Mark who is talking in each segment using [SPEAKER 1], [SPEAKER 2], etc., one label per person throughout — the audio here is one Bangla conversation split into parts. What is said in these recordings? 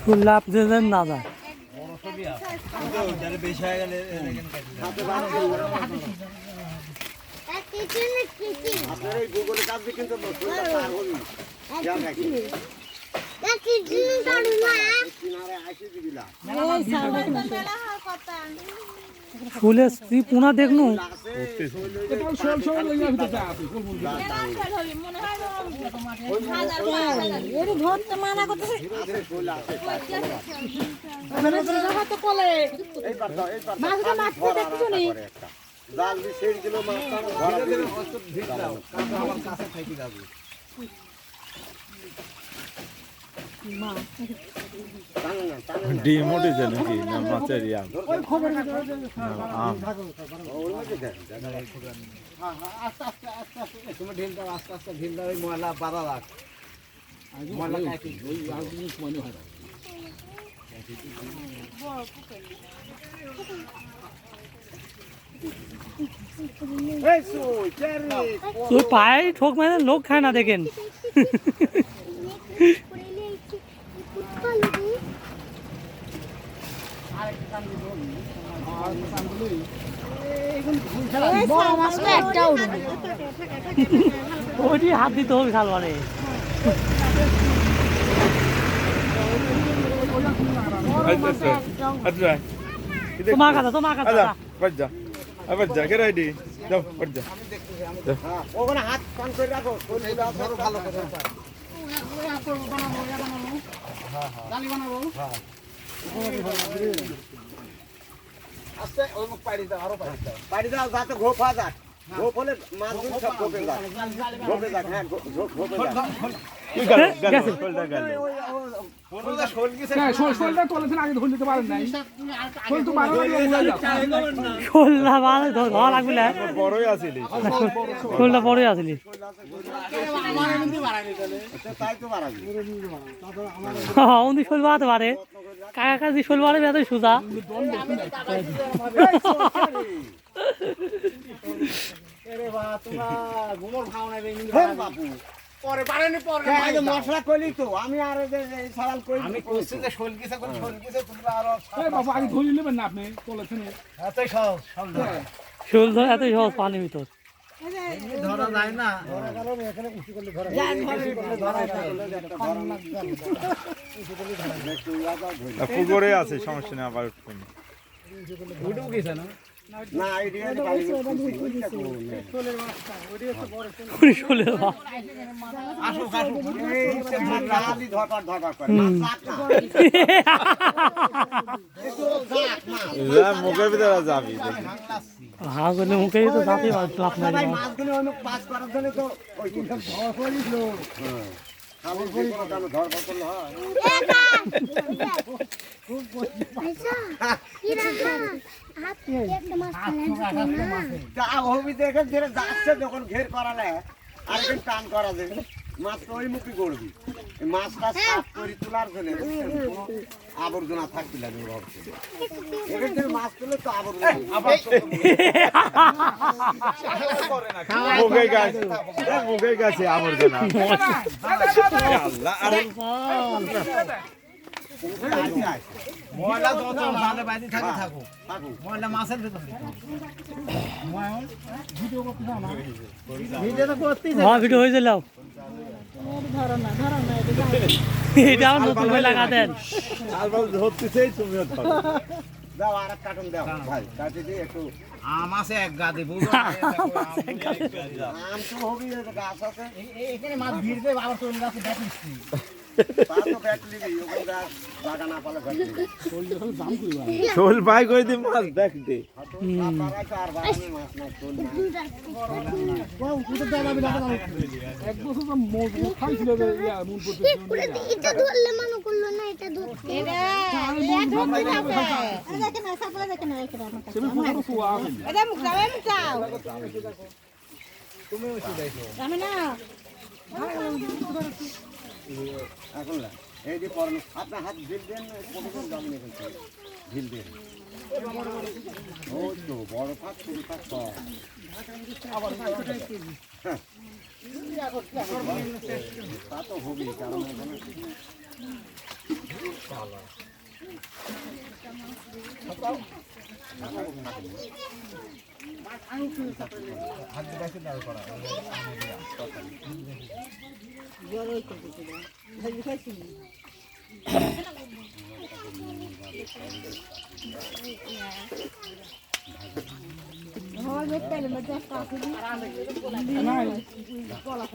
[SPEAKER 1] ফুল লাভ দিলেন না যায়।
[SPEAKER 2] বেশি হয়ে গেলে
[SPEAKER 3] আপনার এই গুগলে কাজে কিন্তু কিনারে আসি দিবিলা
[SPEAKER 1] ফুলের স্ত্রী পুনা দেখনু?
[SPEAKER 4] ধরতে মানা করতেছে
[SPEAKER 3] আছে ফুল আছে
[SPEAKER 4] কলে
[SPEAKER 3] এইবার দাও এইবার দাও।
[SPEAKER 4] মাছটা মারতে
[SPEAKER 3] ধরা
[SPEAKER 4] দেখছ নি?
[SPEAKER 3] করে একটা। জাল দিয়ে ছেড়ে দিল মাছটা ধরা দিল
[SPEAKER 2] আমার কাছে থাকি যাবে
[SPEAKER 3] টানে না টানে না
[SPEAKER 5] ডিম উঠেছে নাকি মাছের
[SPEAKER 2] আস্তে আস্তে আস্তে ওই ময়লা বাধা রাখ ময়লা কাটি ওই না।
[SPEAKER 1] পায়ে ঠোক মানে লোক খায় না দেখেন
[SPEAKER 4] বড় মাছটা একটা উঠবে
[SPEAKER 1] ওইটি হাত দিতে হবে খাল মানে
[SPEAKER 5] আচ্ছা
[SPEAKER 1] তোমার কাছে তোমার কাছে
[SPEAKER 5] আচ্ছা
[SPEAKER 3] হ্যাঁ, ওখানে হাত কান করে রাখো ফুলগুলো আছে, ভালো করে
[SPEAKER 2] আস্তে ওই মুখ পাড়ি দাও আরও পাড়ি দাও।
[SPEAKER 3] পাড়ি দাও যাতে ঘোপ হওয়া মাছগুলো সব যাক যাক হ্যাঁ যাক
[SPEAKER 1] মানে
[SPEAKER 5] বড়ই
[SPEAKER 1] আসলি
[SPEAKER 3] আচ্ছা,
[SPEAKER 1] উনি শোল বাড়াতে পারে কাকা কাজি শোল বাড়াবে এত সোজা
[SPEAKER 3] মশলা করলি তো আমি আর করি
[SPEAKER 2] আমি করছি যে শোল করে শোল তোমরা
[SPEAKER 6] আরও বাবা ধরে নেবেন না আপনি
[SPEAKER 2] এতই সহজ শোল
[SPEAKER 1] শোল ধরে। এত সহজ পানির ভিতর।
[SPEAKER 2] ধরা যায় না।
[SPEAKER 5] পুকুরে আছে সমস্যা নেই আবার উঠবেন
[SPEAKER 2] উঠেও গেছে না?
[SPEAKER 5] যা মুখের ভিতরে যাবি
[SPEAKER 1] হ্যাঁ করলে মুখে তো যাতে লাভ নাই।
[SPEAKER 3] ওই ধর হয় আবর্জনা থাকতে লাগবে আবর্জনা
[SPEAKER 5] আবর্জনা আল্লাহ আরে
[SPEAKER 3] আসে, আসে।
[SPEAKER 2] ময়লা যত জালে বাইরে থাকে থাকুক। ময়লা মাছের ভিতর
[SPEAKER 1] হ্যাঁ ভিডিও হয়ে যাও
[SPEAKER 4] ধরো না ধরো না এটা
[SPEAKER 1] নতুন করে লাগা দেন।
[SPEAKER 5] ধরতেছেই তুমিও ধরো
[SPEAKER 3] দাও আর এক কার্টুন দাও। ভাই কাটি দিয়ে একটু
[SPEAKER 2] আম আছে এক গাদি বুঝো
[SPEAKER 3] আম তো হবি গাছ আছে।
[SPEAKER 2] এখানে মাছ ভিড় আবার চলে যাচ্ছে দেখিস
[SPEAKER 5] শোল বাই করে দি মাছ দেখ
[SPEAKER 3] তারাই
[SPEAKER 4] এখানে না?
[SPEAKER 3] এখন এই যে পরনে, আপনার হাত ঢিল দেন, কতক্ষণ যাবেন এখান থেকে ঢিল দেন ওই তো বড় থাক ছোট থাক সব। হ্যাঁ। তা তো হবে কারণ ওখানে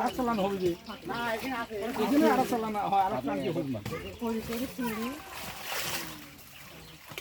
[SPEAKER 2] আর চালান হবে যে এখানে আর চালান হয় আর চালান কি হবে না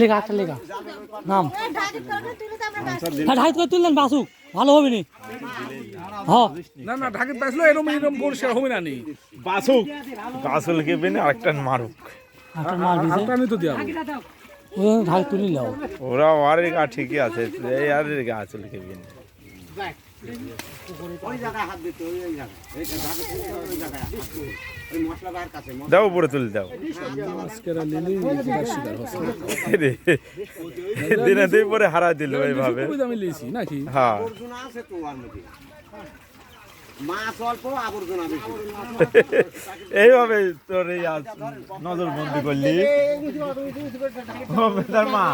[SPEAKER 1] লেখা একটা লেখা নাম। হ্যাঁ ঢাই করে তুললেন বাসুক। ভালো হবে নি? হ্যাঁ।
[SPEAKER 2] না না ঢাকে পাইছিল এরকম এরকম পরিষ্কার হবে না নি?
[SPEAKER 5] বাসুক গাছলকে বেনে আরেকটা মারুক।
[SPEAKER 1] একটা মাল দিছে।
[SPEAKER 2] আরেকটা আমি তো দিয়া
[SPEAKER 1] ও ঢাই তুলি লাও
[SPEAKER 5] ওরা আর গা ঠিকই আছে এই আর বেনে। দাও উপরে তুলে দাও। দিনে দুই পরে হারা দিল এইভাবে।
[SPEAKER 2] নাকি?
[SPEAKER 5] হ্যাঁ। এইভাবে তোর এই আজ নজর বন্দি করলি ও তার মা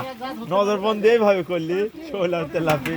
[SPEAKER 5] নজর বন্দি এইভাবে করলি শোলা তেলাপি।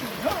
[SPEAKER 1] Go!